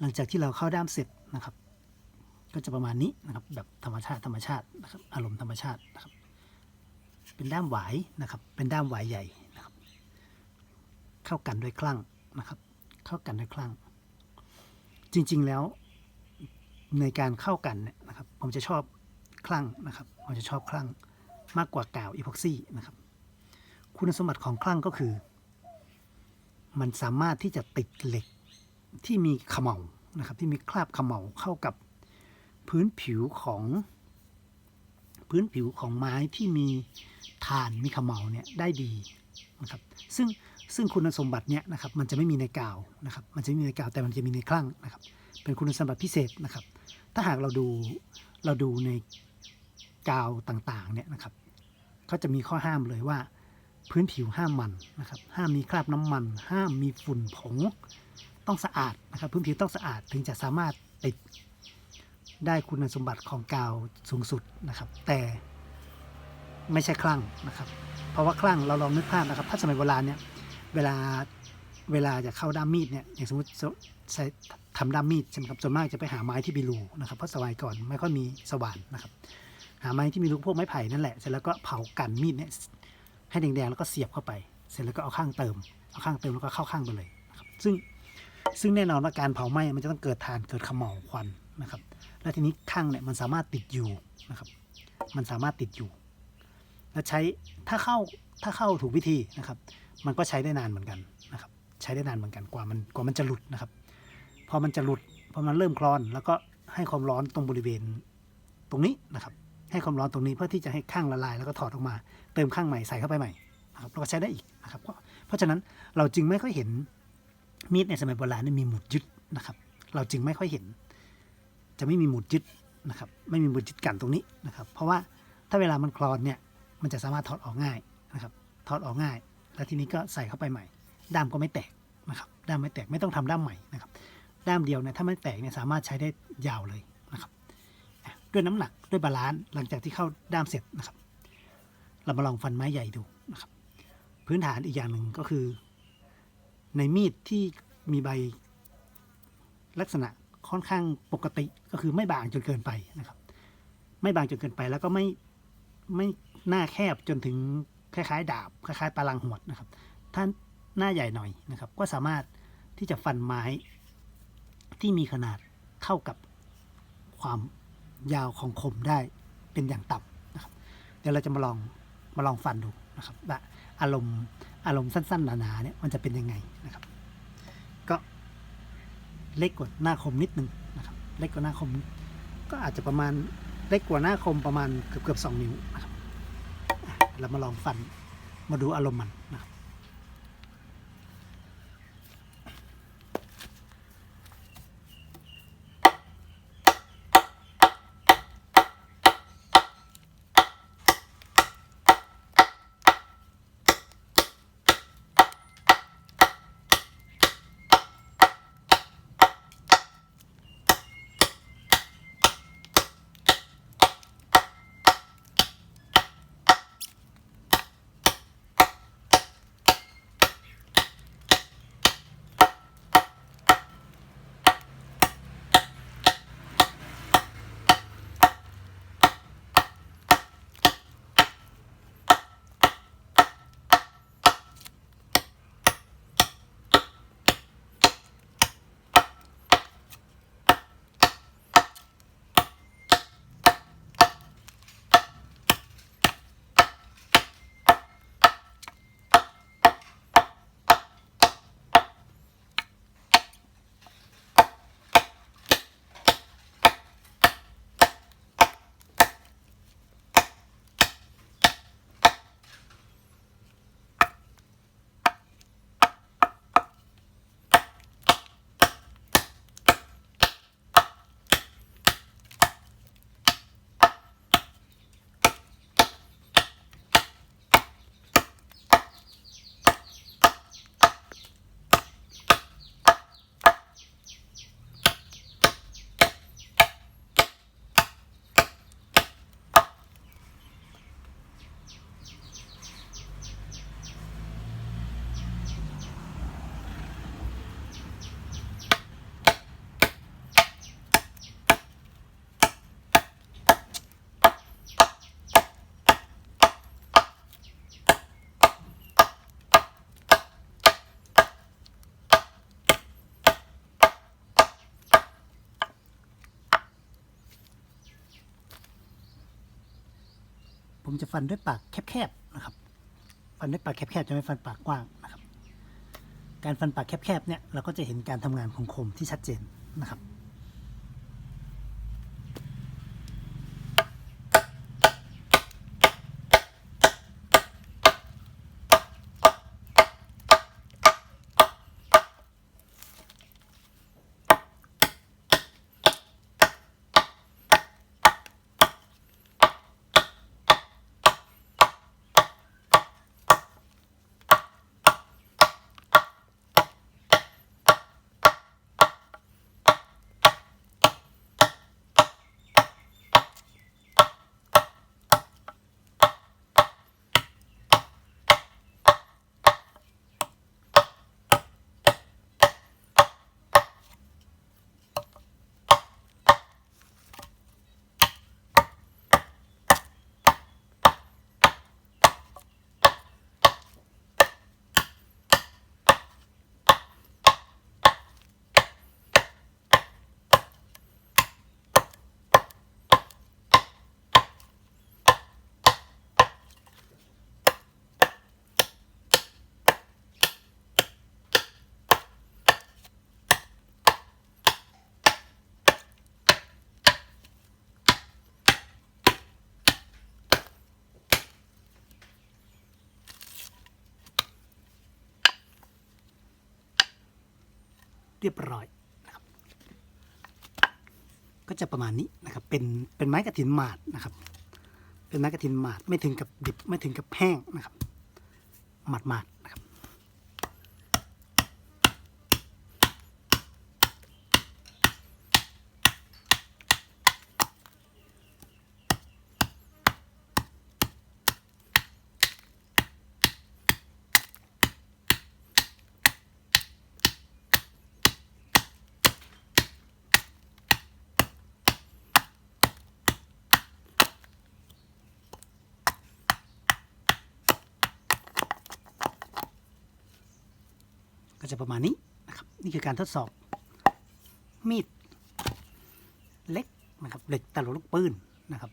หลังจากที่เราเข้าด้ามเสร็จนะครับ ก็จะประมาณนี้นะครับ แบบธรรมชาติธรรมชาตินะครับ อารมณ์ธรรมชาตินะครับ เป็นด้ามหวายนะครับ เป็นด้ามหวายใหญ่นะครับ เข้ากันด้วยคลั่งนะครับ เข้ากันด้วยคลั่ง จริงๆแล้วในการเข้ากันเนี่ยนะครับ ผมจะชอบคลั่งนะครับผมจะชอบคลั่งมากกว่ากาวอีพ็อกซี่นะครับ คุณสมบัติของคลั่งก็คือ มันสามารถที่จะติดเหล็ก ที่มีขมเหลานะครับที่มีคราบขมเหลาเข้ากับพื้นผิวของ พื้นผิวของไม้ที่มีฐานมีขมเหลาเนี่ยได้ดีนะครับซึ่งซึ่งคุณสมบัติเนี่ยนะครับมันจะไม่มีในกาวนะครับมันจะไม่มีในกาวแต่มันจะมีในคลั่งนะครับเป็นคุณสมบัติพิเศษนะครับ ถ้าหากเราดูเราดูในกาวต่างๆเนี่ยนะครับก็จะมีข้อห้ามเลยว่า พื้นผิวห้ามมันนะครับห้ามมีคราบน้ำมัน ห้ามมีฝุ่นผง ต้องสะอาดนะครับพื้นผิวต้องสะอาดถึงจะสามารถติดได้คุณสมบัติของกาวสูงสุดนะครับ แต่ไม่ใช่คลั่งนะครับเพราะว่าคลั่งเราลองนึกภาพนะครับ ถ้าสมัยโบราณเนี่ยเวลาเวลาจะเข้าด้ามมีดเนี่ยอย่างสมมติใช้ทำด้ามมีดใช่ไหมครับส่วนมากจะไปหาไม้ที่มีรูนะครับเพราะสมัยก่อนไม่ค่อยมีสว่านนะครับ หาไม้ที่มีรูพวกไม้ไผ่นั่นแหละเสร็จแล้วก็เผากันมีดเนี่ยให้แดงๆแล้วก็เสียบเข้าไป เสร็จแล้วก็เอาข้างเติมเอาข้างเติมแล้วก็เข้าข้างไปเลยนะครับซึ่ง ซึ่งแน่นอนว่าการเผาไหม้มันจะต้องเกิดทานเกิดขมเหลาควันนะครับ แล้วทีนี้ข้างเนี่ยมันสามารถติดอยู่นะครับ มันสามารถติดอยู่ แล้วใช้ถ้าเข้าถ้าเข้าถูกวิธีนะครับ มันก็ใช้ได้นานเหมือนกันนะครับ ใช้ได้นานเหมือนกันกว่ามันกว่ามันจะหลุดนะครับ พอมันจะหลุดพอมันเริ่มคลอนแล้วก็ให้ความร้อนตรงบริเวณตรงนี้นะครับ ให้ความร้อนตรงนี้เพื่อที่จะให้ข้างละลายแล้วก็ถอดออกมา เติมข้างใหม่ใส่เข้าไปใหม่นะครับแล้วก็ใช้ได้อีกนะครับเพราะฉะนั้นเราจึงไม่ค่อยเห็น มีดในสมัยโบราณนี่มีหมุดยึดนะครับ เราจึงไม่ค่อยเห็น จะไม่มีหมุดยึดนะครับ ไม่มีหมุดยึดกันตรงนี้นะครับ เพราะว่าถ้าเวลามันคลอนเนี่ยมันจะสามารถถอดออกง่ายนะครับ ถอดออกง่าย แล้วทีนี้ก็ใส่เข้าไปใหม่ ด้ามก็ไม่แตกนะครับ ด้ามไม่แตกไม่ต้องทำด้ามใหม่นะครับ ด้ามเดียวเนี่ยถ้าไม่แตกเนี่ยสามารถใช้ได้ยาวเลยนะครับ ด้วยน้ำหนักด้วยบาลานซ์หลังจากที่เข้าด้ามเสร็จนะครับ เรามาลองฟันไม้ใหญ่ดูนะครับ พื้นฐานอีกอย่างหนึ่งก็คือ ในมีดที่มีใบลักษณะค่อนข้างปกติก็คือไม่บางจนเกินไปนะครับ ไม่บางจนเกินไปแล้วก็ไม่ไม่หน้าแคบจนถึงคล้ายๆ ดาบคล้ายๆปลังหวดนะครับถ้าหน้าใหญ่หน่อยนะครับ ก็สามารถที่จะฟันไม้ที่มีขนาดเท่ากับความยาวของคมได้เป็นอย่างต่ำนะครับ เดี๋ยวเราจะมาลองมาลองฟันดูนะครับอารมณ์ อารมณ์สั้นๆหนาๆเนี่ยมันจะเป็นยังไงนะครับ ก็เล็กกว่าหน้าคมนิดนึงนะครับเล็กกว่าหน้าคม ก็อาจจะประมาณเล็กกว่าหน้าคมประมาณเกือบเกือบๆสองนิ้วนะครับเรามาลองฟันมาดูอารมณ์มันนะครับ ผมจะฟันด้วยปากแคบๆนะครับ ฟันด้วยปากแคบๆจะไม่ฟันปากกว้างนะครับ การฟันปากแคบๆเนี่ยเราก็จะเห็นการทำงานของคมที่ชัดเจนนะครับ รียบร้อยนะครับ ก็จะประมาณนี้นะครับ เป็นเป็นไม้กระถินหมาดนะครับ เป็นไม้กระถินหมาดไม่ถึงกับดิบไม่ถึงกับแห้งนะครับ หมาดหมาด ก็จะประมาณนี้นะครับ นี่คือการทดสอบมีดเล็กนะครับเหล็กตะลุลูกปืนนะครับ